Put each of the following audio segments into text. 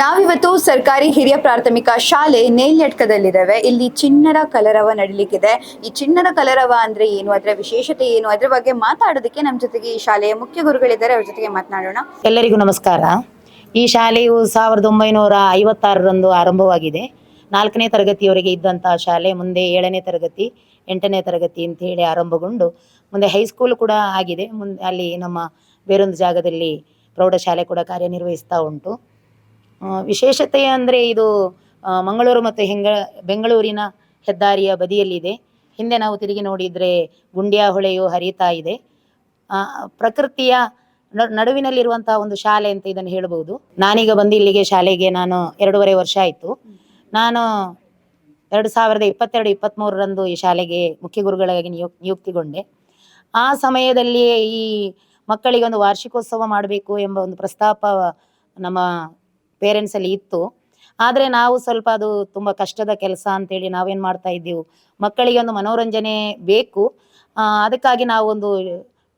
ನಾವಿವತ್ತು ಸರ್ಕಾರಿ ಹಿರಿಯ ಪ್ರಾಥಮಿಕ ಶಾಲೆ ನೇಲ್ಯಟ್ಕದಲ್ಲಿದ್ದೇವೆ ಇಲ್ಲಿ ಚಿನ್ನರ ಕಲರವ ನಡೀಲಿಕ್ಕಿದೆ. ಈ ಚಿನ್ನರ ಕಲರವ ಅಂದ್ರೆ ಏನು? ಅದರ ವಿಶೇಷತೆ ಏನು? ಅದರ ಬಗ್ಗೆ ಮಾತಾಡೋದಕ್ಕೆ ನಮ್ಮ ಜೊತೆಗೆ ಈ ಶಾಲೆಯ ಮುಖ್ಯ ಗುರುಗಳಿದ್ದಾರೆ. ಅವ್ರ ಜೊತೆಗೆ ಮಾತನಾಡೋಣ. ಎಲ್ಲರಿಗೂ ನಮಸ್ಕಾರ. ಈ ಶಾಲೆಯು ಸಾವಿರದ ಒಂಬೈನೂರ ಐವತ್ತಾರರಂದು ಆರಂಭವಾಗಿದೆ. ನಾಲ್ಕನೇ ತರಗತಿಯವರೆಗೆ ಇದ್ದಂತಹ ಶಾಲೆ, ಮುಂದೆ ಏಳನೇ ತರಗತಿ, ಎಂಟನೇ ತರಗತಿ ಅಂತ ಹೇಳಿ ಆರಂಭಗೊಂಡು ಮುಂದೆ ಹೈಸ್ಕೂಲ್ ಕೂಡ ಆಗಿದೆ. ಮುಂದೆ ಅಲ್ಲಿ ನಮ್ಮ ಬೇರೊಂದು ಜಾಗದಲ್ಲಿ ಪ್ರೌಢಶಾಲೆ ಕೂಡ ಕಾರ್ಯನಿರ್ವಹಿಸ್ತಾ ಉಂಟು. ವಿಶೇಷತೆ ಅಂದರೆ ಇದು ಮಂಗಳೂರು ಮತ್ತು ಹೆಂಗ, ಬೆಂಗಳೂರಿನ ಹೆದ್ದಾರಿಯ ಬದಿಯಲ್ಲಿದೆ. ಹಿಂದೆ ನಾವು ತಿರುಗಿ ನೋಡಿದರೆ ಗುಂಡಿಯ ಹೊಳೆಯು ಹರಿತಾ ಇದೆ. ಪ್ರಕೃತಿಯ ನಡುವಿನಲ್ಲಿರುವಂತಹ ಒಂದು ಶಾಲೆ ಅಂತ ಇದನ್ನು ಹೇಳಬಹುದು ನಾನೀಗ ಬಂದು ಇಲ್ಲಿಗೆ ಶಾಲೆಗೆ ನಾನು ಎರಡೂವರೆ ವರ್ಷ ಆಯಿತು. ನಾನು ಎರಡು ಸಾವಿರದ ಇಪ್ಪತ್ತೆರಡು ಇಪ್ಪತ್ತ್ಮೂರರಂದು ಈ ಶಾಲೆಗೆ ಮುಖ್ಯ ಗುರುಗಳಾಗಿ ನಿಯುಕ್ ನಿಯುಕ್ತಿಗೊಂಡೆ. ಆ ಸಮಯದಲ್ಲಿ ಈ ಮಕ್ಕಳಿಗೆ ಒಂದು ವಾರ್ಷಿಕೋತ್ಸವ ಮಾಡಬೇಕು ಎಂಬ ಒಂದು ಪ್ರಸ್ತಾಪ ನಮ್ಮ ಪೇರೆಂಟ್ಸಲ್ಲಿ ಇತ್ತು. ಆದರೆ ನಾವು ಸ್ವಲ್ಪ ಅದು ತುಂಬ ಕಷ್ಟದ ಕೆಲಸ ಅಂತೇಳಿ ನಾವೇನು ಮಾಡ್ತಾ ಇದ್ದೀವಿ? ಮಕ್ಕಳಿಗೆ ಒಂದು ಮನೋರಂಜನೆ ಬೇಕು. ಅದಕ್ಕಾಗಿ ನಾವು ಒಂದು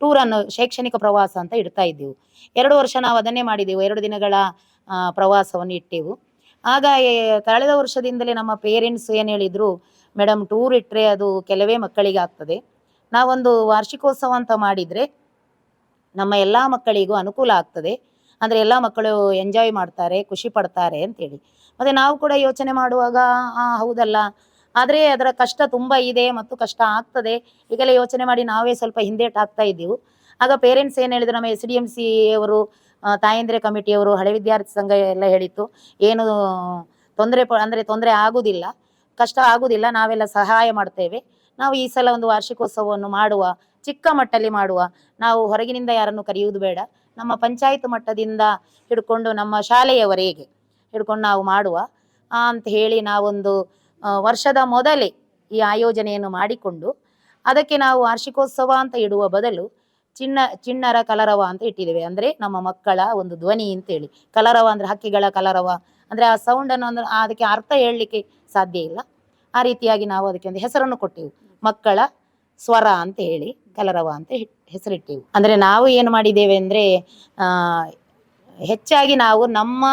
ಟೂರನ್ನು ಶೈಕ್ಷಣಿಕ ಪ್ರವಾಸ ಅಂತ ಇಡ್ತಾ ಇದ್ದೀವಿ. ಎರಡು ವರ್ಷ ನಾವು ಅದನ್ನೇ ಮಾಡಿದೆವು. ಎರಡು ದಿನಗಳ ಪ್ರವಾಸವನ್ನು ಇಟ್ಟೆವು. ಆಗ ಕಳೆದ ವರ್ಷದಿಂದಲೇ ನಮ್ಮ ಪೇರೆಂಟ್ಸ್ ಏನು ಹೇಳಿದರು ಮೇಡಮ್ ಟೂರ್ ಇಟ್ಟರೆ ಅದು ಕೆಲವೇ ಮಕ್ಕಳಿಗೆ ಆಗ್ತದೆ. ನಾವೊಂದು ವಾರ್ಷಿಕೋತ್ಸವ ಅಂತ ಮಾಡಿದರೆ ನಮ್ಮ ಎಲ್ಲ ಮಕ್ಕಳಿಗೂ ಅನುಕೂಲ ಆಗ್ತದೆ. ಅಂದರೆ ಎಲ್ಲ ಮಕ್ಕಳು ಎಂಜಾಯ್ ಮಾಡ್ತಾರೆ, ಖುಷಿ ಪಡ್ತಾರೆ ಅಂತೇಳಿ. ಮತ್ತು ನಾವು ಕೂಡ ಯೋಚನೆ ಮಾಡುವಾಗ ಹೌದಲ್ಲ. ಆದರೆ ಅದರ ಕಷ್ಟ ತುಂಬ ಇದೆ ಮತ್ತು ಕಷ್ಟ ಆಗ್ತದೆ. ಈಗೆಲ್ಲ ಯೋಚನೆ ಮಾಡಿ ನಾವೇ ಸ್ವಲ್ಪ ಹಿಂದೇಟ್ ಆಗ್ತಾ ಇದ್ದೀವಿ. ಆಗ ಪೇರೆಂಟ್ಸ್ ಏನು ಹೇಳಿದ್ರು, ನಮ್ಮ ಎಸ್ ಡಿ ಎಂ ಸಿ ಅವರು ತಾಯಂದ್ರೆ ಕಮಿಟಿಯವರು, ಹಳೆ ವಿದ್ಯಾರ್ಥಿ ಸಂಘ ಎಲ್ಲ ಹೇಳಿತ್ತು, ಏನು ತೊಂದರೆ ಪ, ಅಂದರೆ ತೊಂದರೆ ಆಗುವುದಿಲ್ಲ ಕಷ್ಟ ಆಗೋದಿಲ್ಲ, ನಾವೆಲ್ಲ ಸಹಾಯ ಮಾಡ್ತೇವೆ. ನಾವು ಈ ಸಲ ಒಂದು ವಾರ್ಷಿಕೋತ್ಸವವನ್ನು ಮಾಡುವ, ಚಿಕ್ಕ ಮಟ್ಟಲ್ಲಿ ಮಾಡುವ. ನಾವು ಹೊರಗಿನಿಂದ ಯಾರನ್ನು ಕರೆಯುವುದು ಬೇಡ. ನಮ್ಮ ಪಂಚಾಯತ್ ಮಟ್ಟದಿಂದ ಹಿಡ್ಕೊಂಡು ನಮ್ಮ ಶಾಲೆಯವರೆಗೆ ಹಿಡ್ಕೊಂಡು ನಾವು ಮಾಡುವ ಅಂತ ಹೇಳಿ ನಾವೊಂದು ವರ್ಷದ ಮೊದಲೇ ಈ ಆಯೋಜನೆಯನ್ನು ಮಾಡಿಕೊಂಡು ಅದಕ್ಕೆ ನಾವು ವಾರ್ಷಿಕೋತ್ಸವ ಅಂತ ಇಡುವ ಬದಲು ಚಿನ್ನ, ಚಿಣ್ಣರ ಕಲರವ ಅಂತ ಇಟ್ಟಿದ್ದೇವೆ. ಅಂದರೆ ನಮ್ಮ ಮಕ್ಕಳ ಒಂದು ಧ್ವನಿ ಅಂತೇಳಿ. ಕಲರವ ಅಂದರೆ ಹಕ್ಕಿಗಳ ಕಲರವ. ಅಂದರೆ ಆ ಸೌಂಡನ್ನು ಅಂದ್ರೆ ಅದಕ್ಕೆ ಅರ್ಥ ಹೇಳಲಿಕ್ಕೆ ಸಾಧ್ಯ ಇಲ್ಲ. ಆ ರೀತಿಯಾಗಿ ನಾವು ಅದಕ್ಕೆ ಒಂದು ಹೆಸರನ್ನು ಕೊಟ್ಟೆವು. ಮಕ್ಕಳ ಸ್ವರ ಅಂತ ಹೇಳಿ, ಕಲರವ ಅಂತ ಹೆಸರಿಟ್ಟೆವು. ಅಂದರೆ ನಾವು ಏನು ಮಾಡಿದ್ದೇವೆ ಅಂದರೆ ಹೆಚ್ಚಾಗಿ ನಾವು ನಮ್ಮ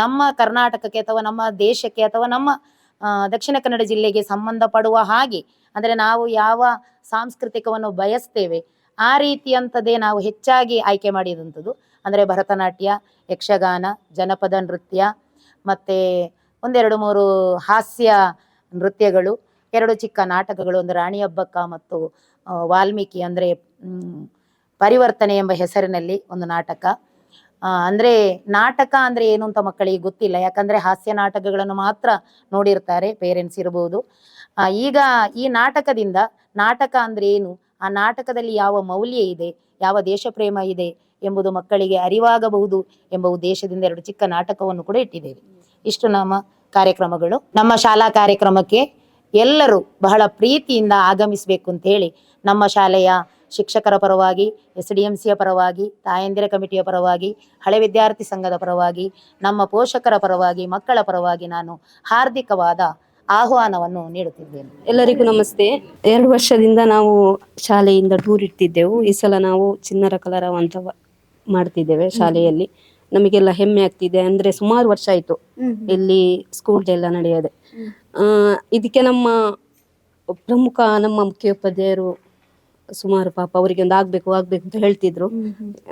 ನಮ್ಮ ಕರ್ನಾಟಕಕ್ಕೆ ಅಥವಾ ನಮ್ಮ ದೇಶಕ್ಕೆ ಅಥವಾ ನಮ್ಮ ದಕ್ಷಿಣ ಕನ್ನಡ ಜಿಲ್ಲೆಗೆ ಸಂಬಂಧಪಡುವ ಹಾಗೆ, ಅಂದರೆ ನಾವು ಯಾವ ಸಾಂಸ್ಕೃತಿಕವನ್ನು ಬಯಸ್ತೇವೆ, ಆ ರೀತಿಯಂಥದ್ದೇ ನಾವು ಹೆಚ್ಚಾಗಿ ಆಯ್ಕೆ ಮಾಡಿದಂಥದ್ದು ಅಂದರೆ ಭರತನಾಟ್ಯ, ಯಕ್ಷಗಾನ, ಜನಪದ ನೃತ್ಯ, ಮತ್ತು ಒಂದೆರಡು ಮೂರು ಹಾಸ್ಯ ನೃತ್ಯಗಳು ಎರಡು ಚಿಕ್ಕ ನಾಟಕಗಳು ಒಂದು ರಾಣಿ ಹಬ್ಬಕ್ಕ ಮತ್ತು ವಾಲ್ಮೀಕಿ ಅಂದರೆ ಪರಿವರ್ತನೆ ಎಂಬ ಹೆಸರಿನಲ್ಲಿ ಒಂದು ನಾಟಕ. ಅಂದರೆ ನಾಟಕ ಅಂದ್ರೆ ಏನು ಅಂತ ಮಕ್ಕಳಿಗೆ ಗೊತ್ತಿಲ್ಲ. ಯಾಕಂದ್ರೆ ಹಾಸ್ಯ ನಾಟಕಗಳನ್ನು ಮಾತ್ರ ನೋಡಿರ್ತಾರೆ, ಪೇರೆಂಟ್ಸ್ ಇರ್ಬೋದು. ಈಗ ಈ ನಾಟಕದಿಂದ ನಾಟಕ ಅಂದ್ರೆ ಏನು? ಆ ನಾಟಕದಲ್ಲಿ ಯಾವ ಮೌಲ್ಯ ಇದೆ? ಯಾವ ದೇಶ ಪ್ರೇಮ ಇದೆ ಎಂಬುದು ಮಕ್ಕಳಿಗೆ ಅರಿವಾಗಬಹುದು ಎಂಬ ಉದ್ದೇಶದಿಂದ ಎರಡು ಚಿಕ್ಕ ನಾಟಕವನ್ನು ಕೂಡ ಇಟ್ಟಿದ್ದೇವೆ. ಇಷ್ಟು ನಮ್ಮ ಕಾರ್ಯಕ್ರಮಗಳು. ನಮ್ಮ ಶಾಲಾ ಕಾರ್ಯಕ್ರಮಕ್ಕೆ ಎಲ್ಲರೂ ಬಹಳ ಪ್ರೀತಿಯಿಂದ ಆಗಮಿಸಬೇಕು ಅಂತ ಹೇಳಿ ನಮ್ಮ ಶಾಲೆಯ ಶಿಕ್ಷಕರ ಪರವಾಗಿ ಎಸ್ ಡಿ ಎಂ ಸಿಯ ಪರವಾಗಿ ತಾಯಂದಿರ ಕಮಿಟಿಯ ಪರವಾಗಿ ಹಳೆ ವಿದ್ಯಾರ್ಥಿ ಸಂಘದ ಪರವಾಗಿ ನಮ್ಮ ಪೋಷಕರ ಪರವಾಗಿ ಮಕ್ಕಳ ಪರವಾಗಿ ನಾನು ಹಾರ್ದಿಕವಾದ ಆಹ್ವಾನವನ್ನು ನೀಡುತ್ತಿದ್ದೇನೆ. ಎಲ್ಲರಿಗೂ ನಮಸ್ತೆ. ಎರಡು ವರ್ಷದಿಂದ ನಾವು ಶಾಲೆಯಿಂದ ಟೂರ್ ಇರ್ತಿದ್ದೆವು ಈ ಸಲ ನಾವು ಚಿನ್ನರ ಕಲರವ ಅಂತ ಮಾಡ್ತಿದ್ದೇವೆ ಶಾಲೆಯಲ್ಲಿ. ನಮಗೆಲ್ಲ ಹೆಮ್ಮೆ ಆಗ್ತಿದೆ. ಅಂದ್ರೆ ಸುಮಾರು ವರ್ಷ ಆಯ್ತು. ಇಲ್ಲಿ ಸ್ಕೂಲ್ ಎಲ್ಲ ನಡೆಯದೆ. ಇದಕ್ಕೆ ನಮ್ಮ ಪ್ರಮುಖ ನಮ್ಮ ಮುಖ್ಯೋಪಾಧ್ಯಾಯರು ಸುಮಾರು ಪಾಪ ಅವರಿಗೆ ಒಂದು ಆಗ್ಬೇಕು ಆಗ್ಬೇಕು ಅಂತ ಹೇಳ್ತಿದ್ರು.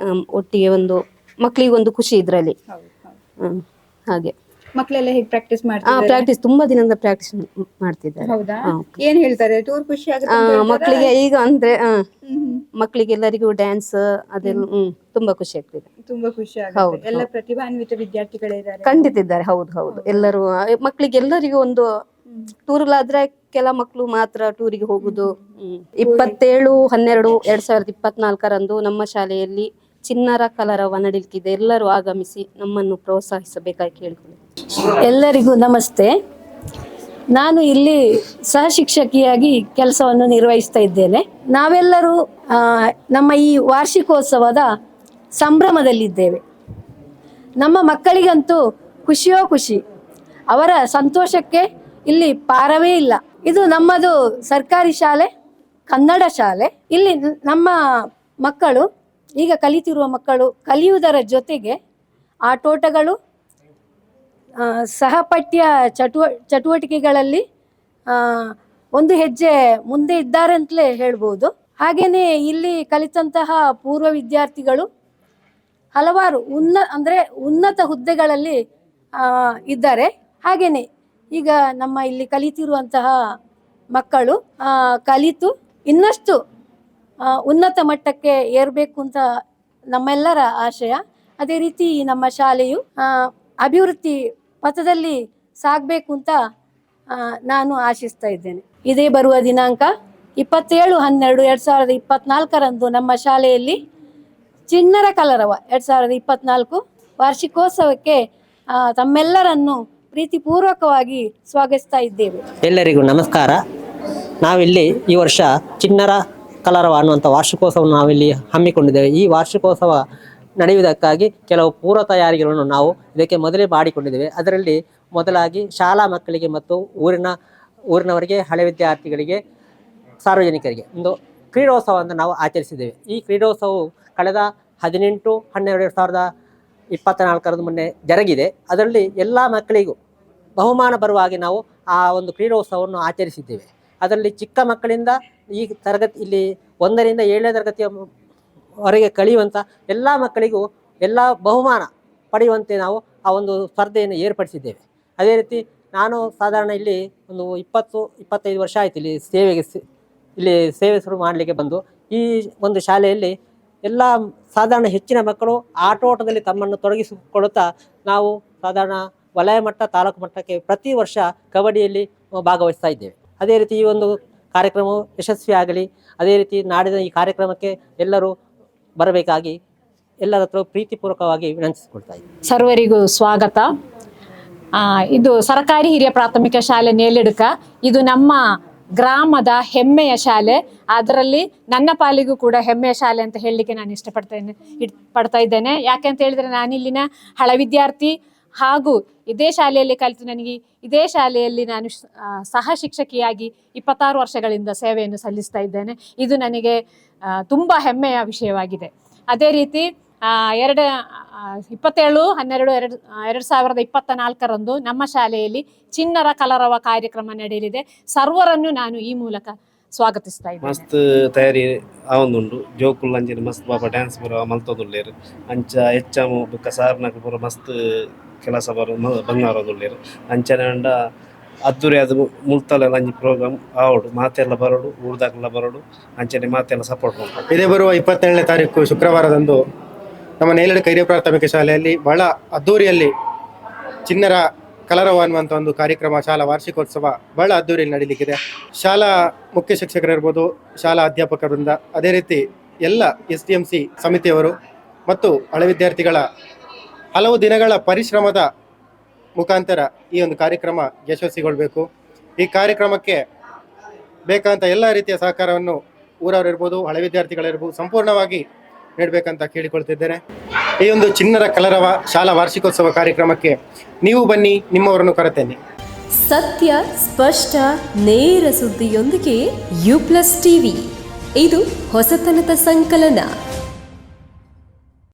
ಆಮ್, ಒಟ್ಟಿಗೆ ಒಂದು ಮಕ್ಕಳಿಗೆ ಒಂದು ಖುಷಿ ಇದ್ರಲ್ಲಿ. ಹಾಗೆ. ಮಕ್ಕಳೆಲ್ಲ ಹೇಗೆ ಪ್ರಾಕ್ಟೀಸ್ ಆ ಮಾಡ್ತಾರೆ ಪ್ರಾಕ್ಟೀಸ್ ತುಂಬಾ ದಿನದಿಂದ ಪ್ರಾಕ್ಟೀಸ್ ಮಾಡ್ತಿದ್ದಾರೆ. ಹೌದಾ? ಹಾ. ಏನ್ ಹೇಳ್ತಾರೆ? ಟೂರ್ ಖುಷಿ ಆ, ಮಕ್ಕಳಿಗೆ ಈಗ ಅಂದ್ರೆ ಆ, ಹ್ಮ್. ಮಕ್ಕಳಿಗೆಲ್ಲರಿಗೂ ಡ್ಯಾನ್ಸ್ ಅದೆಲ್ಲ ಹ್ಮ್. ತುಂಬಾ ಖುಷಿ ಆಗ್ತಿದೆ. ತುಂಬಾ ಖುಷಿ ಹೌದು, ಆಗುತ್ತೆ ಎಲ್ಲ ಪ್ರತಿಭಾನ್ವಿತ ವಿದ್ಯಾರ್ಥಿಗಳಿದ್ದಾರೆ. ಖಂಡಿತ ಇದ್ದಾರೆ. ಹೌದು ಹೌದು. ಎಲ್ಲರೂ ಮಕ್ಕಳಿಗೆ ಎಲ್ಲರಿಗೂ ಒಂದು ಟೂರ್ಲಾದ್ರೆ ಕೆಲ ಮಕ್ಕಳು ಮಾತ್ರ ಟೂರಿಗೆ ಹೋಗುದು. ಹ್ಮ್. ಇಪ್ಪತ್ತೇಳು ಹನ್ನೆರಡು ಎರಡ್ ಸಾವಿರದ ಇಪ್ಪತ್ನಾಲ್ಕರಂದು ನಮ್ಮ ಶಾಲೆಯಲ್ಲಿ ಚಿನ್ನರ ಕಲರವ ನಡೀಲಿಕ್ಕಿದೆ ಎಲ್ಲರೂ ಆಗಮಿಸಿ ನಮ್ಮನ್ನು ಪ್ರೋತ್ಸಾಹಿಸಬೇಕಾಗಿ ಕೇಳಿಕೊಳ್ಳಿ. ಎಲ್ಲರಿಗೂ ನಮಸ್ತೆ. ನಾನು ಇಲ್ಲಿ ಸಹ ಶಿಕ್ಷಕಿಯಾಗಿ ಕೆಲಸವನ್ನು ನಿರ್ವಹಿಸ್ತಾ ಇದ್ದೇನೆ. ನಾವೆಲ್ಲರೂ ಆ, ನಮ್ಮ ಈ ವಾರ್ಷಿಕೋತ್ಸವದ ಸಂಭ್ರಮದಲ್ಲಿದ್ದೇವೆ. ನಮ್ಮ ಮಕ್ಕಳಿಗಂತೂ ಖುಷಿಯೋ ಖುಷಿ. ಅವರ ಸಂತೋಷಕ್ಕೆ ಇಲ್ಲಿ ಪಾರವೇ ಇಲ್ಲ. ಇದು ನಮ್ಮದು ಸರ್ಕಾರಿ ಶಾಲೆ, ಕನ್ನಡ ಶಾಲೆ. ಇಲ್ಲಿ ನಮ್ಮ ಮಕ್ಕಳು, ಈಗ ಕಲಿತಿರುವ ಮಕ್ಕಳು ಕಲಿಯುವುದರ ಜೊತೆಗೆ ಆಟೋಟಗಳು ಸಹಪಠ್ಯ ಚಟುವ, ಚಟುವಟಿಕೆಗಳಲ್ಲಿ ಒಂದು ಹೆಜ್ಜೆ ಮುಂದೆ ಇದ್ದಾರೆ ಅಂತಲೇ ಹೇಳ್ಬೋದು. ಹಾಗೆಯೇ ಇಲ್ಲಿ ಕಲಿತಂತಹ ಪೂರ್ವ ವಿದ್ಯಾರ್ಥಿಗಳು ಹಲವಾರು ಉನ್ನ, ಅಂದರೆ ಉನ್ನತ ಹುದ್ದೆಗಳಲ್ಲಿ ಇದ್ದಾರೆ. ಹಾಗೆಯೇ ಈಗ ನಮ್ಮ ಇಲ್ಲಿ ಕಲಿತಿರುವಂತಹ ಮಕ್ಕಳು ಕಲಿತು ಇನ್ನಷ್ಟು ಉನ್ನತ ಮಟ್ಟಕ್ಕೆ ಏರಬೇಕು ಅಂತ ನಮ್ಮೆಲ್ಲರ ಆಶಯ. ಅದೇ ರೀತಿ ನಮ್ಮ ಶಾಲೆಯು ಅಭಿವೃದ್ಧಿ ಪಥದಲ್ಲಿ ಸಾಗಬೇಕು ಅಂತ ನಾನು ಆಶಿಸ್ತಾ ಇದ್ದೇನೆ. ಇದೇ ಬರುವ ದಿನಾಂಕ ಇಪ್ಪತ್ತೇಳು ಹನ್ನೆರಡು ಎರಡು ಸಾವಿರದ ಇಪ್ಪತ್ನಾಲ್ಕರಂದು ನಮ್ಮ ಶಾಲೆಯಲ್ಲಿ ಚಿನ್ನರ ಕಲರವ ಎರಡು ಸಾವಿರದ ಇಪ್ಪತ್ನಾಲ್ಕು ವಾರ್ಷಿಕೋತ್ಸವಕ್ಕೆ ತಮ್ಮೆಲ್ಲರನ್ನು ಪ್ರೀತಿಪೂರ್ವಕವಾಗಿ ಸ್ವಾಗತಿಸ್ತಾ ಇದ್ದೇವೆ. ಎಲ್ಲರಿಗೂ ನಮಸ್ಕಾರ. ನಾವಿಲ್ಲಿ ಈ ವರ್ಷ ಚಿನ್ನರ ಕಲರವ ಅನ್ನುವಂಥ ವಾರ್ಷಿಕೋತ್ಸವವನ್ನು ನಾವಿಲ್ಲಿ ಹಮ್ಮಿಕೊಂಡಿದ್ದೇವೆ. ಈ ವಾರ್ಷಿಕೋತ್ಸವ ನಡೆಯುವುದಕ್ಕಾಗಿ ಕೆಲವು ಪೂರ್ವ ತಯಾರಿಗಳನ್ನು ನಾವು ಇದಕ್ಕೆ ಮೊದಲೇ ಮಾಡಿಕೊಂಡಿದ್ದೇವೆ. ಅದರಲ್ಲಿ ಮೊದಲಾಗಿ ಶಾಲಾ ಮಕ್ಕಳಿಗೆ ಮತ್ತು ಊರಿನ, ಊರಿನವರಿಗೆ, ಹಳೆ ವಿದ್ಯಾರ್ಥಿಗಳಿಗೆ, ಸಾರ್ವಜನಿಕರಿಗೆ ಒಂದು ಕ್ರೀಡೋತ್ಸವವನ್ನು ನಾವು ಆಚರಿಸಿದ್ದೇವೆ. ಈ ಕ್ರೀಡೋತ್ಸವವು ಕಳೆದ ಹದಿನೆಂಟು, ಹನ್ನೆರಡು, ಎರಡು ಸಾವಿರದ ಇಪ್ಪತ್ತ ಮೊನ್ನೆ ಜರುಗಿದೆ. ಅದರಲ್ಲಿ ಎಲ್ಲ ಮಕ್ಕಳಿಗೂ ಬಹುಮಾನ ಬರುವ ನಾವು ಆ ಒಂದು ಕ್ರೀಡೋತ್ಸವವನ್ನು ಆಚರಿಸಿದ್ದೇವೆ. ಅದರಲ್ಲಿ ಚಿಕ್ಕ ಮಕ್ಕಳಿಂದ ಈ ತರಗತಿ ಇಲ್ಲಿ ಒಂದರಿಂದ ಏಳನೇ ತರಗತಿಯ ವರೆಗೆ ಕಳೆಯುವಂಥ ಎಲ್ಲ ಮಕ್ಕಳಿಗೂ ಎಲ್ಲ ಬಹುಮಾನ ಪಡೆಯುವಂತೆ ನಾವು ಆ ಒಂದು ಸ್ಪರ್ಧೆಯನ್ನು ಏರ್ಪಡಿಸಿದ್ದೇವೆ. ಅದೇ ರೀತಿ ನಾನು ಸಾಧಾರಣ ಇಲ್ಲಿ ಒಂದು ಇಪ್ಪತ್ತು, ಇಪ್ಪತ್ತೈದು ವರ್ಷ ಆಯಿತು ಇಲ್ಲಿ ಸೇವೆಗೆ ಇಲ್ಲಿ ಸೇವೆ ಶುರು ಮಾಡಲಿಕ್ಕೆ ಬಂದು ಈ ಒಂದು ಶಾಲೆಯಲ್ಲಿ ಎಲ್ಲ ಸಾಧಾರಣ ಹೆಚ್ಚಿನ ಮಕ್ಕಳು ಆಟೋಟದಲ್ಲಿ ತಮ್ಮನ್ನು ತೊಡಗಿಸಿಕೊಳ್ಳುತ್ತಾ ನಾವು ಸಾಧಾರಣ ವಲಯ ಮಟ್ಟ, ತಾಲೂಕು ಮಟ್ಟಕ್ಕೆ ಪ್ರತಿ ವರ್ಷ ಕಬಡ್ಡಿಯಲ್ಲಿ ಭಾಗವಹಿಸ್ತಾ ಇದ್ದೇವೆ. ಅದೇ ರೀತಿ ಈ ಒಂದು ಕಾರ್ಯಕ್ರಮವು ಯಶಸ್ವಿಯಾಗಲಿ ಅದೇ ರೀತಿ ನಾಡಿನ ಈ ಕಾರ್ಯಕ್ರಮಕ್ಕೆ ಎಲ್ಲರೂ ಬರಬೇಕಾಗಿ ಎಲ್ಲರ ಹತ್ರ ಪ್ರೀತಿಪೂರ್ವಕವಾಗಿ ವಿನಂತಿಸಿಕೊಳ್ತಾ ಇದ್ದೇನೆ ಸರ್ವರಿಗೂ ಸ್ವಾಗತ. ಇದು ಸರ್ಕಾರಿ ಹಿರಿಯ ಪ್ರಾಥಮಿಕ ಶಾಲೆ ನೇಲಿಡುಕ. ಇದು ನಮ್ಮ ಗ್ರಾಮದ ಹೆಮ್ಮೆಯ ಶಾಲೆ. ಅದರಲ್ಲಿ ನನ್ನ ಪಾಲಿಗೂ ಕೂಡ ಹೆಮ್ಮೆಯ ಶಾಲೆ ಅಂತ ಹೇಳಲಿಕ್ಕೆ ನಾನು ಇಷ್ಟಪಡ್ತೇನೆ ಇಡ್ ಪಡ್ತಾ ಇದ್ದೇನೆ. ಯಾಕೆ ಅಂತ ಹೇಳಿದ್ರೆ ನಾನಿಲ್ಲಿನ ಹಳ ವಿದ್ಯಾರ್ಥಿ ಹಾಗೂ ಇದೇ ಶಾಲೆಯಲ್ಲಿ ಕಲಿತು ನನಗೆ ಇದೇ ಶಾಲೆಯಲ್ಲಿ ನಾನು ಸಹ ಶಿಕ್ಷಕಿಯಾಗಿ ಇಪ್ಪತ್ತಾರು ವರ್ಷಗಳಿಂದ ಸೇವೆಯನ್ನು ಸಲ್ಲಿಸ್ತಾ ಇದ್ದೇನೆ. ಇದು ನನಗೆ ತುಂಬ ಹೆಮ್ಮೆಯ ವಿಷಯವಾಗಿದೆ. ಅದೇ ರೀತಿ ಎರಡು ಆ, ಇಪ್ಪತ್ತೇಳು ಹನ್ನೆರಡು ಎರಡು ಎರಡು ಸಾವಿರದ ಇಪ್ಪತ್ತ ನಾಲ್ಕರಂದು ನಮ್ಮ ಶಾಲೆಯಲ್ಲಿ ಚಿನ್ನರ ಕಲರವ ಕಾರ್ಯಕ್ರಮ ನಡೆಯಲಿದೆ. ಸರ್ವರನ್ನು ನಾನು ಈ ಮೂಲಕ ಸ್ವಾಗತಿಸ್ತಾ ಇದ್ದೇನೆ. ಮಸ್ತ್ ತಯಾರಿ ಆವೊಂದುಂಡು ಜೋಕುಲ್ ಅಂಜಿನ ಮಸ್ತ್ ಬಾಬಾ ಡ್ಯಾನ್ಸ್ ಬರುವ ಮಲ್ತೋದುಳ್ಳೇರು. ಅಂಚ ಹೆಚ್ಚಮು ಬುಕ್ಕ ಸಾರ್ನಕ್ ಪೂರ ಮಸ್ತ್ ಕೆಲಸ ಬರೋ ಬಂಗಾರದುಳ್ಳೇರು. ಅಂಚನೆ ಅಂಡ ಅದ್ದೂರಿ ಅದು ಮುಲ್ತಲೆಲ್ಲ ಅಂಜಿ ಪ್ರೋಗ್ರಾಮ್ ಆವಡು. ಮಾತೆಲ್ಲ ಬರೋಡು ಊರ್ದಾಗೆಲ್ಲ ಬರೋಡು. ಅಂಚನೆ ಮಾತೆಲ್ಲ ಸಪೋರ್ಟ್ ಮಾಡ್ತಾರೆ ಇದೇ ಬರುವ ಇಪ್ಪತ್ತೇಳನೇ ತಾರೀಕು ಶುಕ್ರವಾರದಂದು ನಮ್ಮ ನೇಲಡೆ ಕೈರೆ ಪ್ರಾಥಮಿಕ ಶಾಲೆಯಲ್ಲಿ ಬಹಳ ಅದ್ದೂರಿಯಲ್ಲಿ ಚಿನ್ನರ ಕಲರವ ಅನ್ನುವಂಥ ಒಂದು ಕಾರ್ಯಕ್ರಮ, ಶಾಲಾ ವಾರ್ಷಿಕೋತ್ಸವ ಬಹಳ ಅದ್ದೂರಿಯಲ್ಲಿ ನಡೀಲಿಕ್ಕಿದೆ. ಶಾಲಾ ಮುಖ್ಯ ಶಿಕ್ಷಕರಿರ್ಬೋದು, ಶಾಲಾ ಅಧ್ಯಾಪಕರಿಂದ ಅದೇ ರೀತಿ ಎಲ್ಲ ಎಸ್ ಡಿ ಎಂ ಸಿ ಸಮಿತಿಯವರು ಮತ್ತು ಹಳೆ ವಿದ್ಯಾರ್ಥಿಗಳ ಹಲವು ದಿನಗಳ ಪರಿಶ್ರಮದ ಮುಖಾಂತರ ಈ ಒಂದು ಕಾರ್ಯಕ್ರಮ ಯಶಸ್ವಿಗೊಳ್ಬೇಕು. ಈ ಕಾರ್ಯಕ್ರಮಕ್ಕೆ ಬೇಕಾದಂಥ ಎಲ್ಲ ರೀತಿಯ ಸಹಕಾರವನ್ನು ಊರವರಿರ್ಬೋದು, ಹಳೆ ವಿದ್ಯಾರ್ಥಿಗಳಿರ್ಬೋದು, ಸಂಪೂರ್ಣವಾಗಿ ನೀಡಬೇಕಂತ ಕೇಳಿಕೊಳ್ತಿದ್ದೇನೆ. ಈ ಒಂದು ಚಿನ್ನರ ಕಲರವ ಶಾಲಾ ವಾರ್ಷಿಕೋತ್ಸವ ಕಾರ್ಯಕ್ರಮಕ್ಕೆ ನೀವು ಬನ್ನಿ, ನಿಮ್ಮವರನ್ನು ಕರೆತೇನೆ ಸತ್ಯ, ಸ್ಪಷ್ಟ, ನೇರ ಸುದ್ದಿಯೊಂದಿಗೆ ಯು ಪ್ಲಸ್ ಟಿವಿ. ಇದು ಹೊಸತನದ ಸಂಕಲನ.